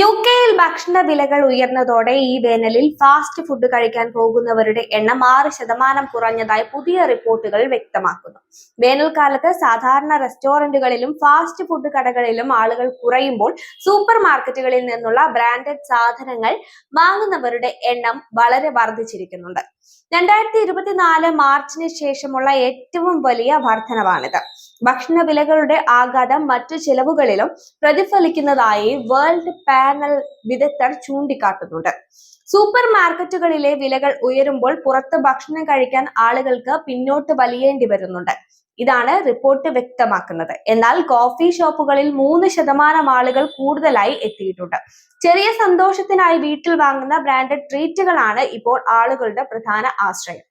U കെയിൽ ഭക്ഷണ വിലകൾ ഉയർന്നതോടെ ഈ വേനലിൽ ഫാസ്റ്റ് ഫുഡ് കഴിക്കാൻ പോകുന്നവരുടെ എണ്ണം ആറ് ശതമാനം കുറഞ്ഞതായി പുതിയ റിപ്പോർട്ടുകൾ വ്യക്തമാക്കുന്നു. വേനൽക്കാലത്ത് സാധാരണ റെസ്റ്റോറന്റുകളിലും ഫാസ്റ്റ് ഫുഡ് കടകളിലും ആളുകൾ കുറയുമ്പോൾ സൂപ്പർ മാർക്കറ്റുകളിൽ നിന്നുള്ള ബ്രാൻഡഡ് സാധനങ്ങൾ വാങ്ങുന്നവരുടെ എണ്ണം വളരെ വർദ്ധിച്ചിരിക്കുന്നുണ്ട്. രണ്ടായിരത്തി ഇരുപത്തിനാല് മാർച്ചിന് ശേഷമുള്ള ഏറ്റവും വലിയ വർധനവാണിത്. ഭക്ഷണ വിലകളുടെ ആഘാതം മറ്റു ചെലവുകളിലും പ്രതിഫലിക്കുന്നതായി വേൾഡ് പാനൽ വിദഗ്ധർ ചൂണ്ടിക്കാട്ടുന്നുണ്ട്. സൂപ്പർ മാർക്കറ്റുകളിലെ വിലകൾ ഉയരുമ്പോൾ പുറത്ത് ഭക്ഷണം കഴിക്കാൻ ആളുകൾക്ക് പിന്നോട്ട് വലിയേണ്ടി വരുന്നുണ്ട്. ഇതാണ് റിപ്പോർട്ട് വ്യക്തമാക്കുന്നത്. എന്നാൽ കോഫി ഷോപ്പുകളിൽ മൂന്ന് ശതമാനം ആളുകൾ കൂടുതലായി എത്തിയിട്ടുണ്ട്. ചെറിയ സന്തോഷത്തിനായി വീട്ടിൽ വാങ്ങുന്ന ബ്രാൻഡഡ് ട്രീറ്റുകളാണ് ഇപ്പോൾ ആളുകളുടെ പ്രധാന ആശ്രയം.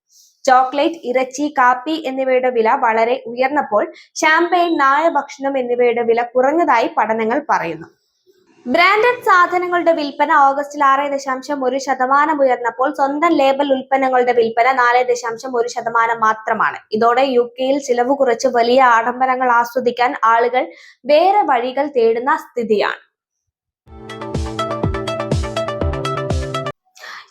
ചോക്ലേറ്റ് ഇറച്ചി കാപ്പി എന്നിവയുടെ വില വളരെ ഉയർന്നപ്പോൾ ഷാമ്പയിൻ നായ ഭക്ഷണം എന്നിവയുടെ വില കുറഞ്ഞതായി പഠനങ്ങൾ പറയുന്നു. ബ്രാൻഡഡ് സാധനങ്ങളുടെ വിൽപ്പന ഓഗസ്റ്റിൽ ആറ് ദശാംശം ഒരു ശതമാനം ഉയർന്നപ്പോൾ സ്വന്തം ലേബൽ ഉൽപ്പന്നങ്ങളുടെ വിൽപ്പന നാല് ദശാംശം ഒരു ശതമാനം മാത്രമാണ്. ഇതോടെ യു കെയിൽ ചിലവ് കുറച്ച് വലിയ ആഡംബരങ്ങൾ ആസ്വദിക്കാൻ ആളുകൾ വേറെ വഴികൾ തേടുന്ന സ്ഥിതിയാണ്.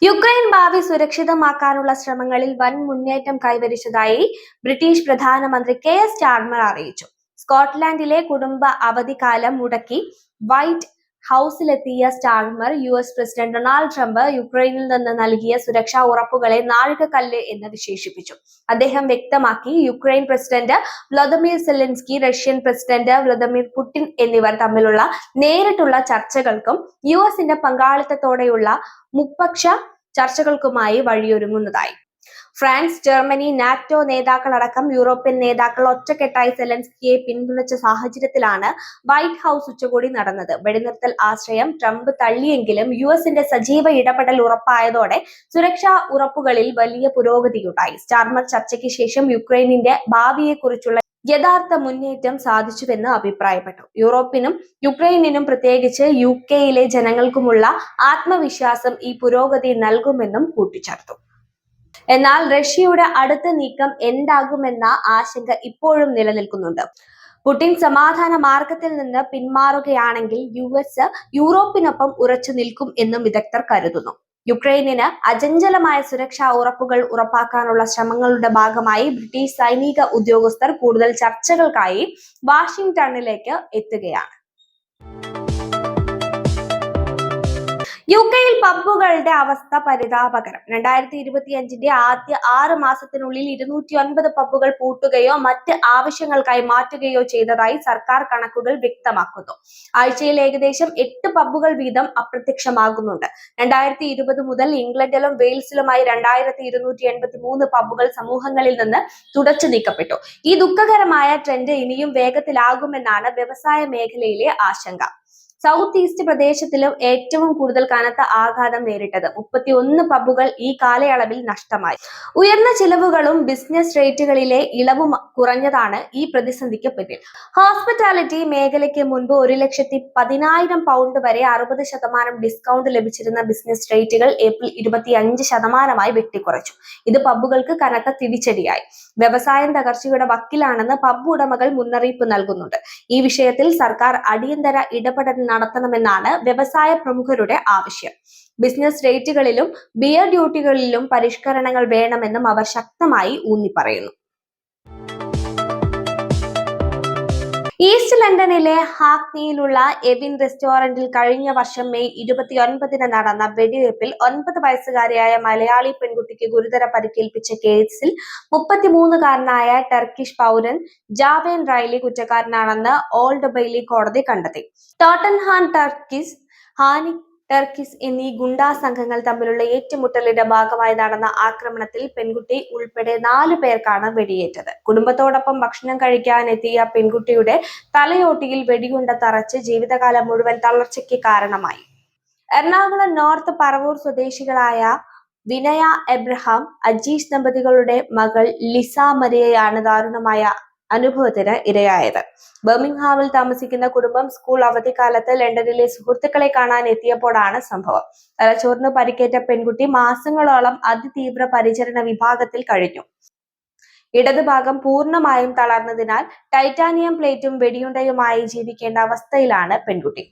യുക്രൈൻ ഭാവി സുരക്ഷിതമാക്കാനുള്ള ശ്രമങ്ങളിൽ വൻ മുന്നേറ്റം കൈവരിച്ചതായി ബ്രിട്ടീഷ് പ്രധാനമന്ത്രി കെ എസ് സ്റ്റാർമർ അറിയിച്ചു. സ്കോട്ട്ലാൻഡിലെ കുടുംബ അവധിക്കാലം മുടക്കി white ഹൗസിലെത്തിയ Starmer U S president Donald Trump യുക്രൈനിൽ നിന്ന് നൽകിയ സുരക്ഷാ ഉറപ്പുകളെ നാഴികക്കല്ല് എന്ന് വിശേഷിപ്പിച്ചു. അദ്ദേഹം വ്യക്തമാക്കി Ukraine president Vladimir Zelensky Russian president Vladimir Putin എന്നിവർ തമ്മിലുള്ള നേരിട്ടുള്ള ചർച്ചകൾക്കും യു എസിന്റെ പങ്കാളിത്തത്തോടെയുള്ള മുപ്പക്ഷ ചർച്ചകൾക്കുമായി വഴിയൊരുങ്ങുന്നതായി. ഫ്രാൻസ് ജർമ്മനി നാറ്റോ നേതാക്കളടക്കം യൂറോപ്യൻ നേതാക്കൾ ഒറ്റക്കെട്ടായി സെലൻസ്കിയെ പിന്തുണച്ച സാഹചര്യത്തിലാണ് വൈറ്റ് ഹൗസ് ഉച്ചകോടി നടന്നത്. വെടിനിർത്തൽ ആശ്രയം ട്രംപ് തള്ളിയെങ്കിലും യു എസിന്റെ സജീവ ഇടപെടൽ ഉറപ്പായതോടെ സുരക്ഷാ ഉറപ്പുകളിൽ വലിയ പുരോഗതിയുണ്ടായി. സ്റ്റാർമർ ചർച്ചയ്ക്ക് ശേഷം യുക്രൈനിന്റെ ഭാവിയെക്കുറിച്ചുള്ള യഥാർത്ഥ മുന്നേറ്റം സാധിച്ചുവെന്ന് അഭിപ്രായപ്പെട്ടു. യൂറോപ്പിനും യുക്രൈനിനും പ്രത്യേകിച്ച് യു കെയിലെ ജനങ്ങൾക്കുമുള്ള ആത്മവിശ്വാസം ഈ പുരോഗതി നൽകുമെന്നും കൂട്ടിച്ചേർത്തു. എന്നാൽ റഷ്യയുടെ അടുത്ത നീക്കം എന്താകുമെന്ന ആശങ്ക ഇപ്പോഴും നിലനിൽക്കുന്നുണ്ട്. പുടിൻ സമാധാന മാർഗത്തിൽ നിന്ന് പിന്മാറുകയാണെങ്കിൽ യു എസ് യൂറോപ്പിനൊപ്പം ഉറച്ചു നിൽക്കും എന്നും വിദഗ്ധർ കരുതുന്നു. യുക്രൈനിന് അചഞ്ചലമായ സുരക്ഷാ ഉറപ്പുകൾ ഉറപ്പാക്കാനുള്ള ശ്രമങ്ങളുടെ ഭാഗമായി ബ്രിട്ടീഷ് സൈനിക ഉദ്യോഗസ്ഥർ കൂടുതൽ ചർച്ചകൾക്കായി വാഷിംഗ്ടണിലേക്ക് എത്തുകയാണ്. യു കെയിൽ പബ്ബുകളുടെ അവസ്ഥ പരിതാപകരം. രണ്ടായിരത്തി ഇരുപത്തിയഞ്ചിന്റെ ആദ്യ ആറ് മാസത്തിനുള്ളിൽ ഇരുന്നൂറ്റി ഒൻപത് പബ്ബുകൾ പൂട്ടുകയോ മറ്റ് ആവശ്യങ്ങൾക്കായി മാറ്റുകയോ ചെയ്തതായി സർക്കാർ കണക്കുകൾ വ്യക്തമാക്കുന്നു. ആഴ്ചയിൽ ഏകദേശം എട്ട് പബ്ബുകൾ വീതം അപ്രത്യക്ഷമാകുന്നുണ്ട്. രണ്ടായിരത്തി ഇരുപത് മുതൽ ഇംഗ്ലണ്ടിലും വെയിൽസിലുമായി രണ്ടായിരത്തി ഇരുന്നൂറ്റി എൺപത്തി മൂന്ന് പബ്ബുകൾ സമൂഹങ്ങളിൽ നിന്ന് തുടച്ചു നീക്കപ്പെട്ടു. ഈ ദുഃഖകരമായ ട്രെൻഡ് ഇനിയും വേഗത്തിലാകുമെന്നാണ് വ്യവസായ മേഖലയിലെ ആശങ്ക. സൗത്ത് ഈസ്റ്റ് പ്രദേശത്തിലും ഏറ്റവും കൂടുതൽ കനത്ത ആഘാതം നേരിട്ടത്. മുപ്പത്തി ഒന്ന് പബ്ബുകൾ ഈ കാലയളവിൽ നഷ്ടമായി. ഉയർന്ന ചിലവുകളും ബിസിനസ് റേറ്റുകളിലെ ഇളവും കുറഞ്ഞതാണ് ഈ പ്രതിസന്ധിക്ക് പിന്നിൽ. ഹോസ്പിറ്റാലിറ്റി മേഖലയ്ക്ക് മുൻപ് ഒരു ലക്ഷത്തി പതിനായിരം പൗണ്ട് വരെ അറുപത് ശതമാനം ഡിസ്കൗണ്ട് ലഭിച്ചിരുന്ന ബിസിനസ് റേറ്റുകൾ ഏപ്രിൽ ഇരുപത്തി അഞ്ച് ശതമാനമായി വെട്ടിക്കുറച്ചു. ഇത് പബ്ബുകൾക്ക് കനത്ത തിരിച്ചടിയായി. വ്യവസായം തകർച്ചയുടെ വക്കിലാണെന്ന് പബ് ഉടമകൾ മുന്നറിയിപ്പ് നൽകുന്നുണ്ട്. ഈ വിഷയത്തിൽ സർക്കാർ അടിയന്തര ഇടപെടൽ നടത്തണമെന്നാണ് വ്യവസായ പ്രമുഖരുടെ ആവശ്യം. ബിസിനസ് റേറ്റുകളിലും ബിയർ ഡ്യൂട്ടികളിലും പരിഷ്കരണങ്ങൾ വേണമെന്നും അവർ ശക്തമായി ഊന്നി പറയുന്നു ഈസ്റ്റ് ലണ്ടനിലെ ഹാക്നിയിലുള്ള എവിൻ റെസ്റ്റോറന്റിൽ കഴിഞ്ഞ വർഷം മെയ് ഇരുപത്തിയൊൻപതിന് നടന്ന വെടിവയ്പിൽ ഒൻപത് വയസ്സുകാരിയായ മലയാളി പെൺകുട്ടിക്ക് ഗുരുതര പരിക്കേൽപ്പിച്ച കേസിൽ മുപ്പത്തിമൂന്നുകാരനായ ടർക്കിഷ് പൗരൻ ജാവേൻ റൈലി കുറ്റക്കാരനാണെന്ന് ഓൾഡ് ബെയ്ലി കോടതി കണ്ടെത്തി. ടോട്ടൻഹാൻ ടർക്കിസ് ഹാനി ടർക്കിസ് എന്നീ ഗുണ്ടാ സംഘങ്ങൾ തമ്മിലുള്ള ഏറ്റുമുട്ടലിന്റെ ഭാഗമായി നടന്ന ആക്രമണത്തിൽ പെൺകുട്ടി ഉൾപ്പെടെ നാലു പേർക്കാണ് വെടിയേറ്റത്. കുടുംബത്തോടൊപ്പം ഭക്ഷണം കഴിക്കാനെത്തിയ പെൺകുട്ടിയുടെ തലയോട്ടിയിൽ വെടിയുണ്ട തറച്ച് ജീവിതകാലം മുഴുവൻ തളർച്ചയ്ക്ക് കാരണമായി. എറണാകുളം നോർത്ത് പറവൂർ സ്വദേശികളായ വിനയ എബ്രഹാം അജീഷ് ദമ്പതികളുടെ മകൾ ലിസ മരിയയാണ് ദാരുണമായ അനുഭവത്തിന് ഇരയായത്. ബർമിംഗ്ഹാമിൽ താമസിക്കുന്ന കുടുംബം സ്കൂൾ അവധിക്കാലത്ത് ലണ്ടനിലെ സുഹൃത്തുക്കളെ കാണാൻ എത്തിയപ്പോഴാണ് സംഭവം. തലച്ചോറിന് പരിക്കേറ്റ പെൺകുട്ടി മാസങ്ങളോളം അതിതീവ്ര പരിചരണ വിഭാഗത്തിൽ കഴിഞ്ഞു. ഇടതുഭാഗം പൂർണമായും തളർന്നതിനാൽ ടൈറ്റാനിയം പ്ലേറ്റും വെടിയുണ്ടയുമായി ജീവിക്കേണ്ട അവസ്ഥയിലാണ് പെൺകുട്ടി.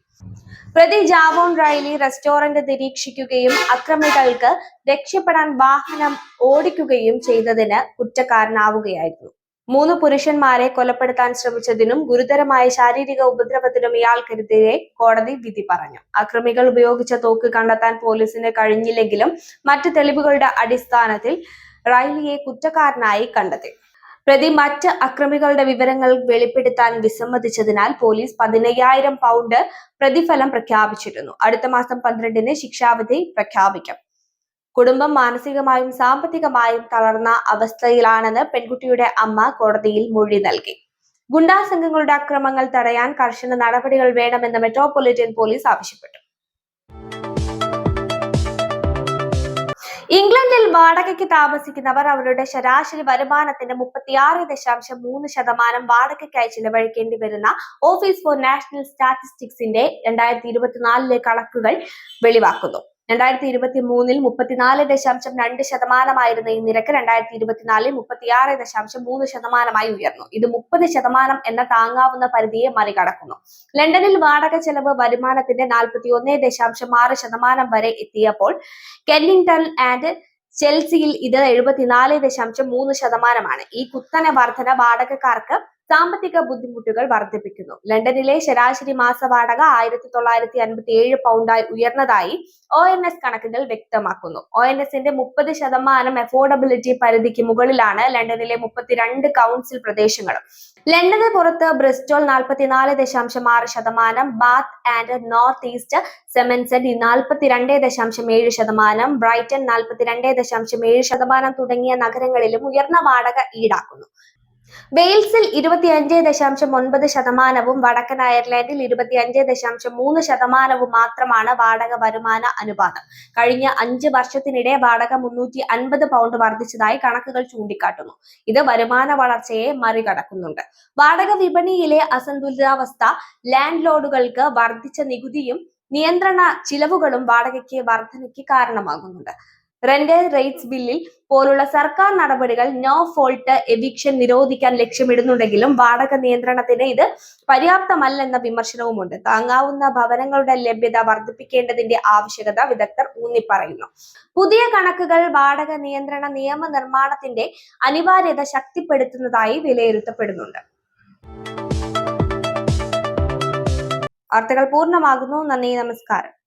പ്രതി ജാവോൺ റൈലി റെസ്റ്റോറന്റ് നിരീക്ഷിക്കുകയും അക്രമികൾക്ക് രക്ഷപ്പെടാൻ വാഹനം ഓടിക്കുകയും ചെയ്തതിന് കുറ്റക്കാരനാവുകയായിരുന്നു. മൂന്ന് പുരുഷന്മാരെ കൊലപ്പെടുത്താൻ ശ്രമിച്ചതിനും ഗുരുതരമായ ശാരീരിക ഉപദ്രവത്തിനും ഇയാൾക്കെതിരെ കോടതി വിധി പറഞ്ഞു. അക്രമികൾ ഉപയോഗിച്ച തോക്ക് കണ്ടെത്താൻ പോലീസിന് കഴിഞ്ഞില്ലെങ്കിലും മറ്റ് തെളിവുകളുടെ അടിസ്ഥാനത്തിൽ റൈലിയെ കുറ്റക്കാരനായി കണ്ടെത്തി. പ്രതി മറ്റ് അക്രമികളുടെ വിവരങ്ങൾ വെളിപ്പെടുത്താൻ വിസമ്മതിച്ചതിനാൽ പോലീസ് പതിനയ്യായിരം പൗണ്ട് പ്രതിഫലം പ്രഖ്യാപിച്ചിരുന്നു. അടുത്ത മാസം പന്ത്രണ്ടിന് ശിക്ഷാവിധി പ്രഖ്യാപിക്കും. കുടുംബം മാനസികമായും സാമ്പത്തികമായും തളർന്ന അവസ്ഥയിലാണെന്ന് പെൺകുട്ടിയുടെ അമ്മ കോടതിയിൽ മൊഴി നൽകി. ഗുണ്ടാ സംഘങ്ങളുടെ അക്രമങ്ങൾ തടയാൻ കർശന നടപടികൾ വേണമെന്ന് മെട്രോപൊളിറ്റൻ പോലീസ് ആവശ്യപ്പെട്ടു. ഇംഗ്ലണ്ടിൽ വാടകയ്ക്ക് താമസിക്കുന്നവർ അവരുടെ ശരാശരി വരുമാനത്തിന്റെ മുപ്പത്തിയാറ് ദശാംശം മൂന്ന് ശതമാനം വാടകയ്ക്കായി ചിലവഴിക്കേണ്ടി വരുന്ന ഓഫീസ് ഫോർ നാഷണൽ സ്റ്റാറ്റിസ്റ്റിക്സിന്റെ രണ്ടായിരത്തി ഇരുപത്തിനാലിലെ കണക്കുകൾ വെളിവാക്കുന്നു. രണ്ടായിരത്തി ഇരുപത്തി മൂന്നിൽ മുപ്പത്തിനാല് ദശാംശം രണ്ട് ശതമാനമായിരുന്ന ഈ നിരക്ക് രണ്ടായിരത്തി ഇരുപത്തിനാലിൽ മുപ്പത്തിയാറ് ദശാംശം മൂന്ന് ശതമാനമായി ഉയർന്നു. ഇത് മുപ്പത് ശതമാനം എന്ന താങ്ങാവുന്ന പരിധിയെ മറികടക്കുന്നു. ലണ്ടനിൽ വാടക ചെലവ് വരുമാനത്തിന്റെ നാൽപ്പത്തി ഒന്ന് ദശാംശം ആറ് ശതമാനം വരെ എത്തിയപ്പോൾ കെന്നിംഗ്ടൺ ആൻഡ് ചെൽസിയിൽ ഇത് എഴുപത്തിനാല് ദശാംശം മൂന്ന് ശതമാനമാണ്. ഈ കുത്തനെ വർധന വാടകക്കാർക്ക് സാമ്പത്തിക ബുദ്ധിമുട്ടുകൾ വർദ്ധിപ്പിക്കുന്നു. ലണ്ടനിലെ ശരാശരി മാസ വാടക ആയിരത്തി തൊള്ളായിരത്തി അൻപത്തി ഏഴ് പൗണ്ടായി ഉയർന്നതായി ഒ എൻ എസ് കണക്കുകൾ വ്യക്തമാക്കുന്നു. ഒ എൻ എസിന്റെ മുപ്പത് ശതമാനം അഫോർഡബിലിറ്റി പരിധിക്ക് മുകളിലാണ് ലണ്ടനിലെ മുപ്പത്തിരണ്ട് കൗൺസിൽ പ്രദേശങ്ങളും. ലണ്ടന് പുറത്ത് ബ്രിസ്റ്റോൾ നാൽപ്പത്തിനാല് ദശാംശം ആറ് ശതമാനം ബാത്ത് ആൻഡ് നോർത്ത് ഈസ്റ്റ് സെമൻസെന്റ് നാൽപ്പത്തിരണ്ട് ദശാംശം ഏഴ് ശതമാനം ബ്രൈറ്റൺ നാൽപ്പത്തിരണ്ട് ദശാംശം ഏഴ് ശതമാനം തുടങ്ങിയ നഗരങ്ങളിലും ഉയർന്ന വാടക ഈടാക്കുന്നു. വെയിൽസിൽ ഇരുപത്തിയഞ്ച് ദശാംശം ഒൻപത് ശതമാനവും വടക്കൻ അയർലൻഡിൽ ഇരുപത്തിയഞ്ച് ദശാംശം മൂന്ന് ശതമാനവും മാത്രമാണ് വാടക വരുമാന അനുപാതം. കഴിഞ്ഞ അഞ്ച് വർഷത്തിനിടെ വാടക മുന്നൂറ്റി അൻപത് പൗണ്ട് വർദ്ധിച്ചതായി കണക്കുകൾ ചൂണ്ടിക്കാട്ടുന്നു. ഇത് വരുമാന വളർച്ചയെ മറികടക്കുന്നുണ്ട്. വാടക വിപണിയിലെ അസന്തുലിതാവസ്ഥ ലാൻഡ് ലോഡുകൾക്ക് വർദ്ധിച്ച നികുതിയും നിയന്ത്രണ ചിലവുകളും വാടകയ്ക്ക് വർധനയ്ക്ക് കാരണമാകുന്നുണ്ട്. റെന്റ് റേറ്റ്സ് ബില്ലിൽ പോലുള്ള സർക്കാർ നടപടികൾ നോ ഫോൾട്ട് എവിക്ഷൻ നിരോധിക്കാൻ ലക്ഷ്യമിടുന്നുണ്ടെങ്കിലും വാടക നിയന്ത്രണത്തിന് ഇത് പര്യാപ്തമല്ലെന്ന വിമർശനവുമുണ്ട്. താങ്ങാവുന്ന ഭവനങ്ങളുടെ ലഭ്യത വർദ്ധിപ്പിക്കേണ്ടതിന്റെ ആവശ്യകത വിദഗ്ധർ ഊന്നിപ്പറയുന്നു. പുതിയ കണക്കുകൾ വാടക നിയന്ത്രണ നിയമനിർമ്മാണത്തിന്റെ അനിവാര്യത ശക്തിപ്പെടുത്തുന്നതായി വിലയിരുത്തപ്പെടുന്നുണ്ട്. വാർത്തകൾ പൂർണമാകുന്നു. നന്ദി നമസ്കാരം.